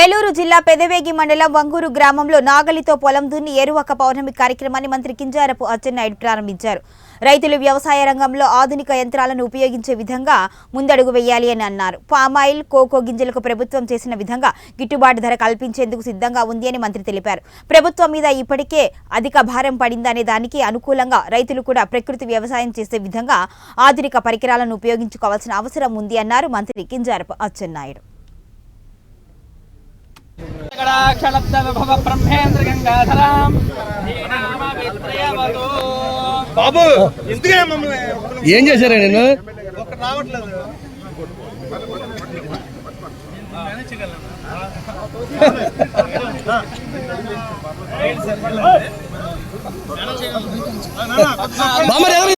ఏలూరు జిల్లా పెదవేగి మండలం వంగూరు గ్రామంలో నాగలితో పొలం దున్ని ఎరువక పౌర్ణమి కార్యక్రమాన్ని మంత్రి కింజారపు అచ్చెన్నాయుడు ప్రారంభించారు. రైతులు వ్యవసాయ రంగంలో ఆధునిక యంత్రాలను ఉపయోగించే విధంగా ముందడుగు వేయాలి అని అన్నారు. పామాయిల్ కోకో గింజలకు ప్రభుత్వం చేసిన విధంగా గిట్టుబాటు ధర కల్పించేందుకు సిద్ధంగా ఉంది అని మంత్రి తెలిపారు. ప్రభుత్వం మీద ఇప్పటికే అధిక భారం పడిందనే దానికి అనుకూలంగా రైతులు కూడా ప్రకృతి వ్యవసాయం చేసే విధంగా ఆధునిక పరికరాలను ఉపయోగించుకోవాల్సిన అవసరం ఉంది అన్నారు మంత్రి కింజారపు అచ్చెన్నాయుడు బాబు ఎందుకే మమ్మల్ని ఏం చేశారా నేను రావట్లేదు.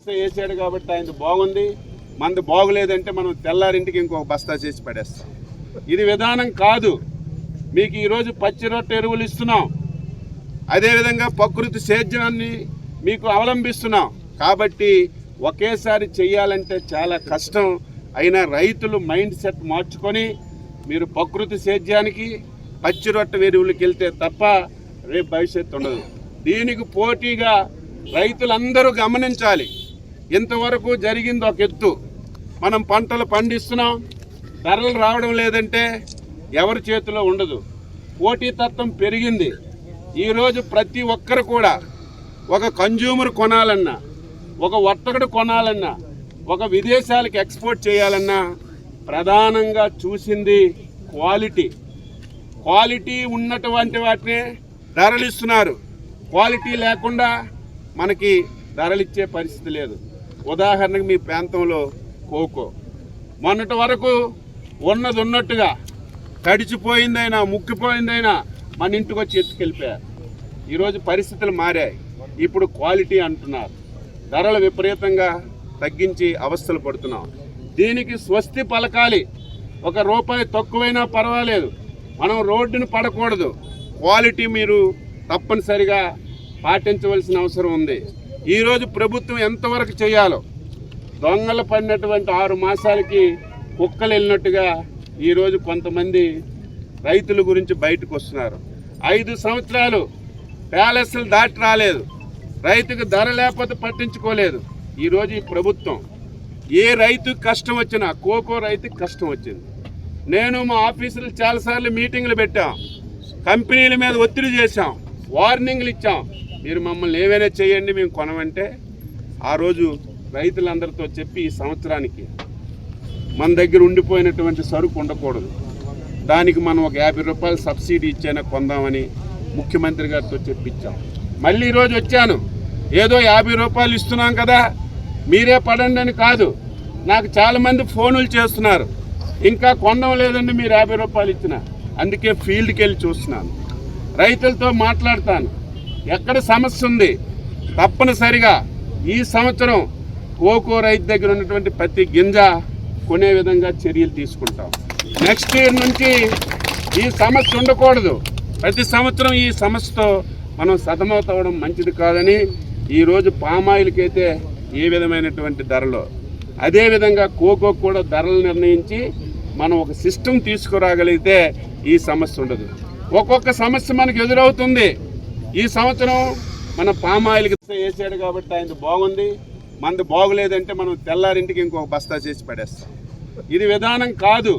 వేసాడు కాబట్టి ఆయన బాగుంది. మంది బాగులేదంటే మనం తెల్లారింటికి ఇంకొక బస్తా చేసి పడేస్తాం. ఇది విధానం కాదు. మీకు ఈరోజు పచ్చి రొట్టె ఎరువులు ఇస్తున్నాం. అదేవిధంగా ప్రకృతి సేద్యాన్ని మీకు అవలంబిస్తున్నాం. కాబట్టి ఒకేసారి చేయాలంటే చాలా కష్టం. అయినా రైతులు మైండ్ సెట్ మార్చుకొని మీరు ప్రకృతి సేద్యానికి పచ్చి రొట్టె ఎరువులకి వెళ్తే తప్ప రేపు భవిష్యత్తు ఉండదు. దీనికి పోటీగా రైతులందరూ గమనించాలి. ఇంతవరకు జరిగింది ఒక ఎత్తు. మనం పంటలు పండిస్తున్నాం. ధరలు రావడం లేదంటే ఎవరి చేతిలో ఉండదు. పోటీతత్వం పెరిగింది. ఈరోజు ప్రతి ఒక్కరు కూడా ఒక కన్జ్యూమర్ కొనాలన్నా ఒక వర్తకుడు కొనాలన్నా ఒక విదేశాలకు ఎక్స్పోర్ట్ చేయాలన్నా ప్రధానంగా చూసింది క్వాలిటీ క్వాలిటీ ఉన్నటువంటి వాటినే ధరలు ఇస్తున్నారు క్వాలిటీ లేకుండా మనకి ధరలిచ్చే పరిస్థితి లేదు. ఉదాహరణకు మీ ప్రాంతంలో కోకో. మొన్నటి వరకు ఉన్నది ఉన్నట్టుగా తడిచిపోయిందైనా ముక్కిపోయిందైనా మన ఇంటికి వచ్చి ఎత్తుకెళ్ళిపోయారు. ఈరోజు పరిస్థితులు మారాయి. ఇప్పుడు క్వాలిటీ అంటున్నారు. ధరలు విపరీతంగా తగ్గించి అవస్థలు పడుతున్నాం. దీనికి స్వస్తి పలకాలి. ఒక రూపాయి తక్కువైనా పర్వాలేదు. మనం రోడ్డును పడకూడదు. క్వాలిటీ మీరు తప్పనిసరిగా పాటించవలసిన అవసరం ఉంది. ఈరోజు ప్రభుత్వం ఎంతవరకు చేయాలో? దొంగలు పడినటువంటి ఆరు మాసాలకి కుక్కలు వెళ్ళినట్టుగా ఈరోజు కొంతమంది రైతుల గురించి బయటకు వస్తున్నారు. ఐదు సంవత్సరాలు ప్యాలెస్లు దాటి రాలేదు. రైతుకు ధర లేకపోతే పట్టించుకోలేదు. ఈరోజు ఈ ప్రభుత్వం ఏ రైతుకు కష్టం వచ్చినా కోకో రైతుకి కష్టం వచ్చింది. నేను మా ఆఫీసులు చాలాసార్లు మీటింగ్లు పెట్టాం. కంపెనీల మీద ఒత్తిడి చేశాం. వార్నింగ్లు ఇచ్చాం. మీరు మమ్మల్ని ఏమైనా చేయండి మేము కొనమంటే ఆ రోజు రైతులందరితో చెప్పి ఈ సంవత్సరానికి మన దగ్గర ఉండిపోయినటువంటి సరుకు ఉండకూడదు. దానికి మనం ఒక యాభై రూపాయలు సబ్సిడీ ఇచ్చైనా కొందామని ముఖ్యమంత్రి గారితో చెప్పించాం. మళ్ళీ ఈరోజు వచ్చాను. ఏదో యాభై రూపాయలు ఇస్తున్నాం కదా మీరే పడండి అని కాదు. నాకు చాలామంది ఫోనులు చేస్తున్నారు. ఇంకా కొనడం లేదండి మీరు యాభై రూపాయలు ఇచ్చిన. అందుకే ఫీల్డ్కి వెళ్ళి చూస్తున్నాను. రైతులతో మాట్లాడతాను. ఎక్కడ సమస్య ఉంది? తప్పనిసరిగా ఈ సంవత్సరం కోకో రైతు దగ్గర ఉన్నటువంటి ప్రతి గింజ కొనే విధంగా చర్యలు తీసుకుంటాం. నెక్స్ట్ ఇయర్ నుంచి ఈ సమస్య ఉండకూడదు. ప్రతి సంవత్సరం ఈ సమస్యతో మనం సతమతవడం మంచిది కాదని ఈరోజు పామాయిల్కి అయితే ఏ విధమైనటువంటి ధరలో. అదేవిధంగా కోకో కూడా ధరలు నిర్ణయించి మనం ఒక సిస్టమ్ తీసుకురాగలిగితే ఈ సమస్య ఉండదు. ఒక్కొక్క సమస్య మనకు ఎదురవుతుంది. ఈ సంవత్సరం మన పామాయిల్కి వేసాడు కాబట్టి ఆయన బాగుంది. మందు బాగులేదంటే మనం తెల్లారింటికి ఇంకొక బస్తా చేసి పడేస్తాం. ఇది విధానం కాదు.